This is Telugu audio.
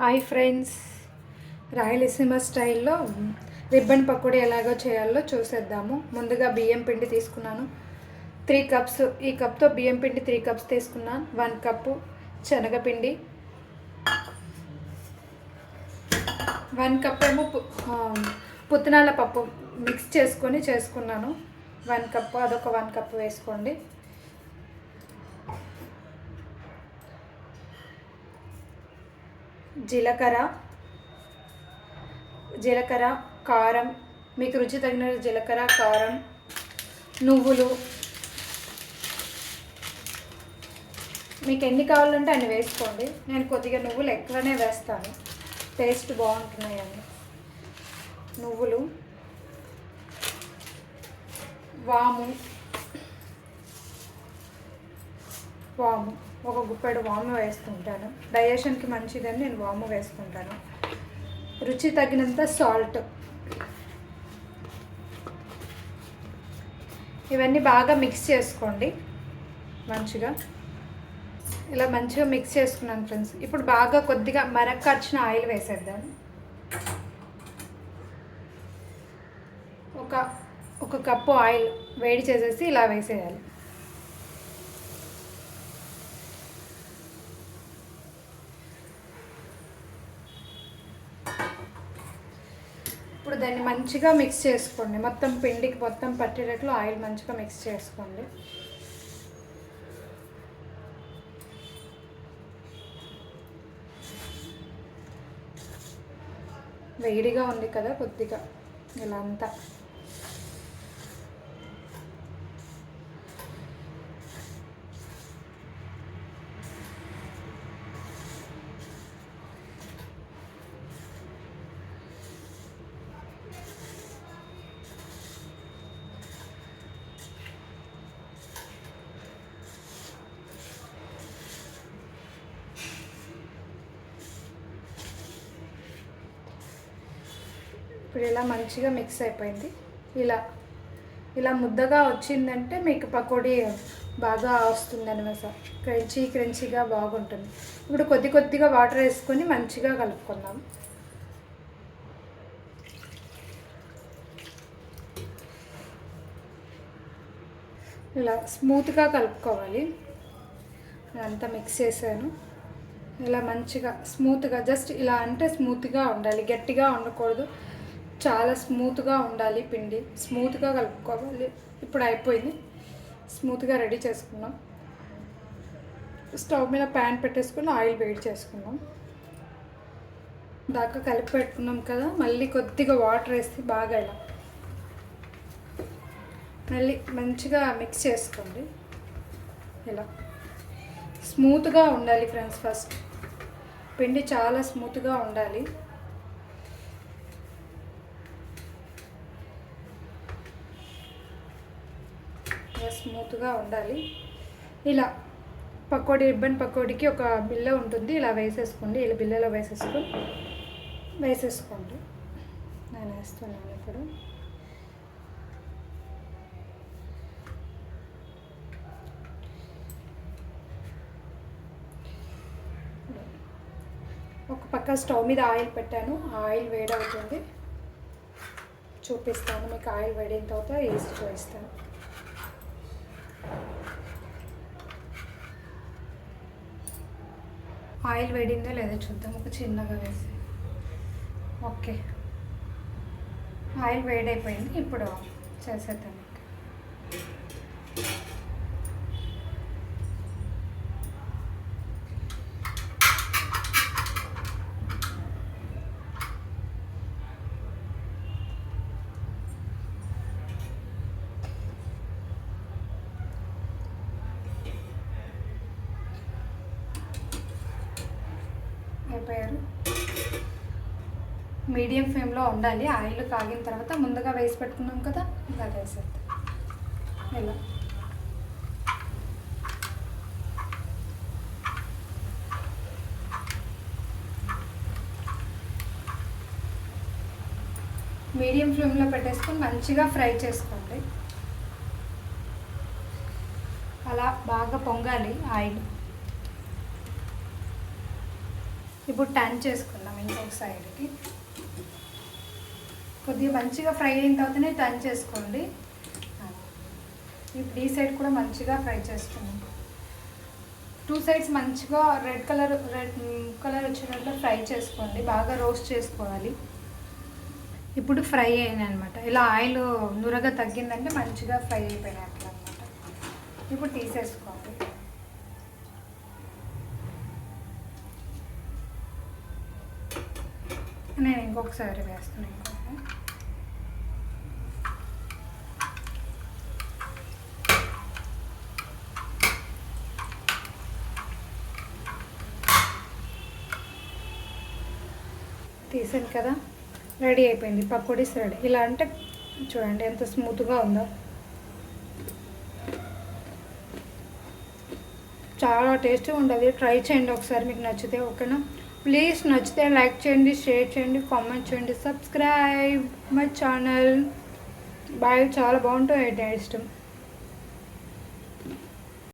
Hi friends. రాయలసీమ స్టైల్లో రిబ్బన్ పకోడీ ఎలాగో చేయాలో చూసేద్దాము. ముందుగా బియ్యం పిండి తీసుకున్నాను. త్రీ కప్స్ ఈ కప్తో బియ్యం పిండి త్రీ కప్స్ తీసుకున్నాను. వన్ కప్పు శనగపిండి. వన్ కప్ ఏమో పు- పప్పు మిక్స్ చేసుకొని చేసుకున్నాను. వన్ కప్ అదొక వన్ కప్ వేసుకోండి. జీలకర్ర జీలకర్ర కారం మీకు రుచి తగిన జీలకర్ర కారం నువ్వులు. మీకు ఎన్ని కావాలంటే అన్ని వేసుకోండి. నేను కొద్దిగా నువ్వులు ఎక్కువనే వేస్తాను. టేస్ట్ బాగుంటున్నాయని నువ్వులు వాము వాము. ఒక గుప్పెడు వాము వేసుకుంటాను. డైజెషన్కి మంచిదని నేను వాము వేసుకుంటాను. రుచి తగినంత సాల్ట్. ఇవన్నీ బాగా మిక్స్ చేసుకోండి. మంచిగా. ఇలా మంచిగా మిక్స్ చేసుకున్నాను ఫ్రెండ్స్. ఇప్పుడు బాగా కొద్దిగా మరక్కచ్చిన ఆయిల్ వేసేద్దాం. ఒక ఒక కప్పు ఆయిల్ వేడి చేసేసి ఇలా వేసేయాలి. ఇప్పుడు దాన్ని మంచిగా మిక్స్ చేసుకోండి. మొత్తం పిండికి మొత్తం పట్టేటట్లు ఆయిల్ మంచిగా మిక్స్ చేసుకోండి. వేడిగా ఉంది కదా కొద్దిగా. ఇలా అంతా. ఇప్పుడు ఇలా మంచిగా మిక్స్ అయిపోయింది. ఇలా ఇలా ముద్దగా వచ్చిందంటే మీకు పకోడీ బాగా వస్తుంది అనమాట క్రంచీ క్రంచీగా బాగుంటుంది. ఇప్పుడు కొద్ది కొద్దిగా వాటర్ వేసుకొని మంచిగా కలుపుకుందాం. ఇలా స్మూత్గా కలుపుకోవాలి. అంతా మిక్స్ చేశాను. ఇలా మంచిగా స్మూత్గా జస్ట్ ఇలా అంటే స్మూత్గా ఉండాలి. గట్టిగా ఉండకూడదు. చాలా స్మూత్గా ఉండాలి పిండి. స్మూత్గా కలుపుకోవాలి. ఇప్పుడు అయిపోయింది. స్మూత్గా రెడీ చేసుకున్నాం. స్టవ్ మీద ప్యాన్ పెట్టేసుకుని ఆయిల్ వేడి చేసుకున్నాం. దాకా కలిపి పెట్టుకున్నాం కదా మళ్ళీ కొద్దిగా వాటర్ వేసి బాగా ఇలా మళ్ళీ మంచిగా మిక్స్ చేసుకోండి. ఇలా స్మూత్గా ఉండాలి ఫ్రెండ్స్ ఫస్ట్. పిండి చాలా స్మూత్గా ఉండాలి. స్మూత్గా ఉండాలి. ఇలా పకోడీ రిబ్బన్ పకోడీకి ఒక బిల్ల ఉంటుంది. ఇలా వేసేసుకోండి. ఇలా బిల్లలో వేసేసుకొని వేసేసుకోండి. నేను వేస్తున్నాను ఇప్పుడు. ఒక పక్క స్టవ్ మీద ఆయిల్ పెట్టాను. ఆయిల్ వేడవుతుంది. చూపిస్తాను. మీకు ఆయిల్ వేడిన తర్వాత వేసి చూపిస్తాను ఆయిల్ వేడిందో లేదో చూద్దాం. ఒక చిన్నగా వేసి. ఓకే. ఆయిల్ వేడైపోయింది. ఇప్పుడు చేసేద్దాం. అయిపోయారు మీడియం ఫ్లేమ్లో ఉండాలి. ఆయిల్ కాగిన తర్వాత ముందుగా వేసి పెట్టుకున్నాం కదా ఇలా వేసేద్దాం ఇలా. మీడియం ఫ్లేమ్లో పెట్టేసుకొని మంచిగా ఫ్రై చేసుకోండి. అలా బాగా పొంగాలి ఆయిల్ ఇప్పుడు టర్న్ చేసుకుందాం ఇంకొక సైడ్కి. కొద్దిగా మంచిగా ఫ్రై అయిన తర్వాతనే టర్న్ చేసుకోండి. ఇప్పుడు ఈ సైడ్ కూడా మంచిగా ఫ్రై చేసుకుందాం టూ సైడ్స్ మంచిగా రెడ్ కలర్ రెడ్ కలర్ వచ్చినట్లు ఫ్రై చేసుకోండి. బాగా రోస్ట్ చేసుకోవాలి. ఇప్పుడు ఫ్రై అయినాయి అనమాట ఇలా ఆయిల్ నురగ తగ్గిందంటే మంచిగా ఫ్రై అయిపోయినట్లు అనమాట ఇప్పుడు తీసేసుకోండి. నేను ఇంకొకసారి వేస్తున్నాను తీసాను కదా. రెడీ అయిపోయింది. పకోడీస్ రెడీ. ఇలా అంటే చూడండి ఎంత స్మూత్గా ఉందో. చాలా టేస్టీ ఉండదు ట్రై చేయండి ఒకసారి మీకు నచ్చితే ఓకేనా? ప్లీజ్ నచ్చితే లైక్ చేయండి షేర్ చేయండి కామెంట్ చేయండి సబ్స్క్రైబ్ మై ఛానల్ బాయ్ చాలా బాగుంటుంది టేస్ట్.